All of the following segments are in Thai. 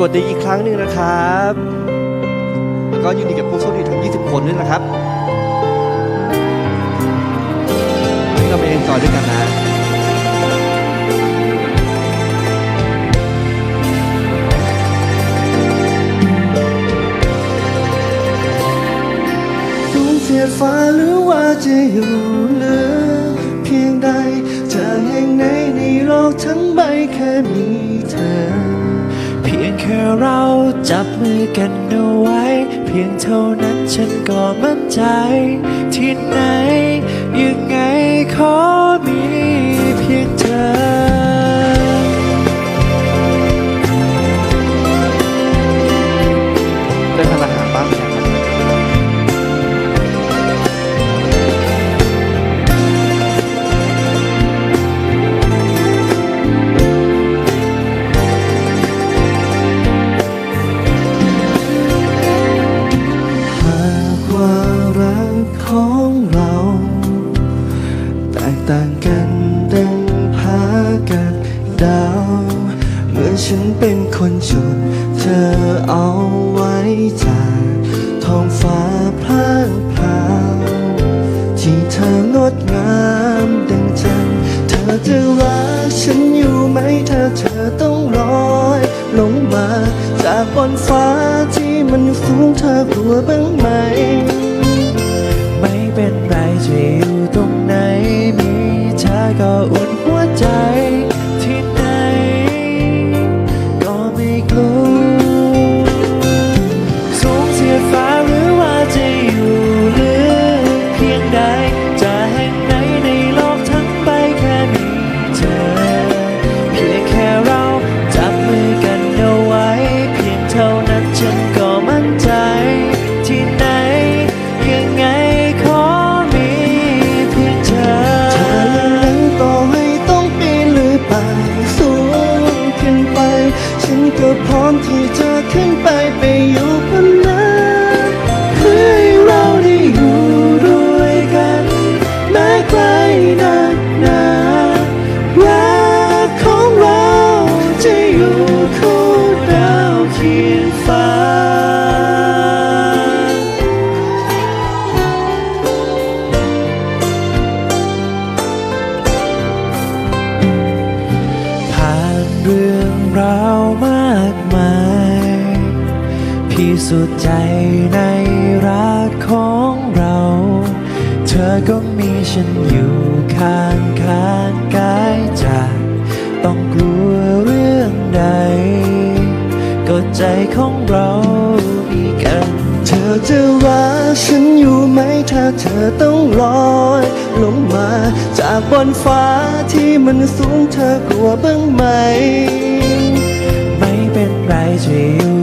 สวัสดีอีกครั้งหนึ่งนะครับ แล้วก็ยินดีกับผู้โชคดีทั้ง 20 คนด้วยนะครับที่เราไปเอ็นจอยด้วยกันนะสูงเสียฟ้าหรือว่าจะอยู่เหลือเพียงใดจากแห่งไหนในโลกทั้งใบแค่มีเธอ ค่เราจับมือกันเอาไว้ เพียงเท่านั้นฉันก็มั่นใจ ที่ไหนยังไงขอมี รักของเรา แตกต่างกันดังพากับดาว เมื่อฉันเป็นคนจุด เธอเอาไว้จากท้องฟ้าพลางพราวที่เธองดงามดังจันเธอจะรักฉันอยู่ไหมถ้าเธอต้องลอยลงมา จากบนฟ้าที่มันสูงเธอกลัวบ้างไหม เธ ร้อมที่จะขึ้นไปไปอยู่บนนั้นเพื่อให้เราได้อยู่ด้วยกันแม้ไกลนักหนารักของเราจะอยู่คู่ดาวเคียงฟ้า ผ่านเรื่องราวมา พิสูจน์ใจในรักของเรา เธอก็มีฉันอยู่ข้างข้างกายจากต้องกลัวเรื่องใด ก็ใจของเรามีกัน เธอจะรักฉันอยู่ไหมถ้าเธอต้องลอยลงมา จากบนฟ้าที่มันสูงเธอกลัวบ้างไหม ไม่เป็นไรจะอยู่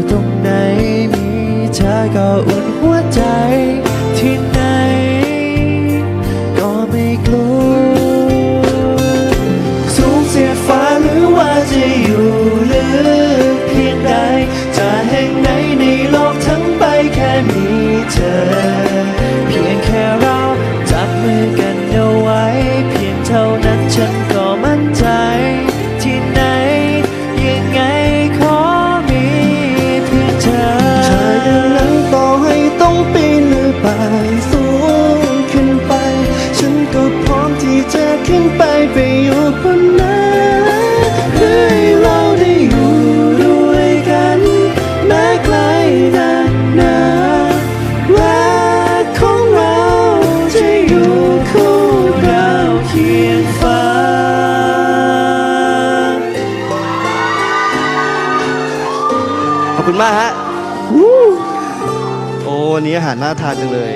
เธอ คุณมากฮะโอ้วันนี้อาหารน่าทานจังเลย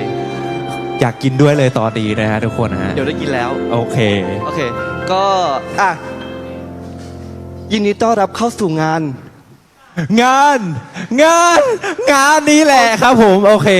อยากกินด้วยเลยตอนนี้นะฮะทุกคนนะฮะเดี๋ยวได้กินแล้ว โอเค โอเค ก็อะยินดีต้อนรับเข้าสู่งาน งาน งาน งานนี้แหละครับผม โอเค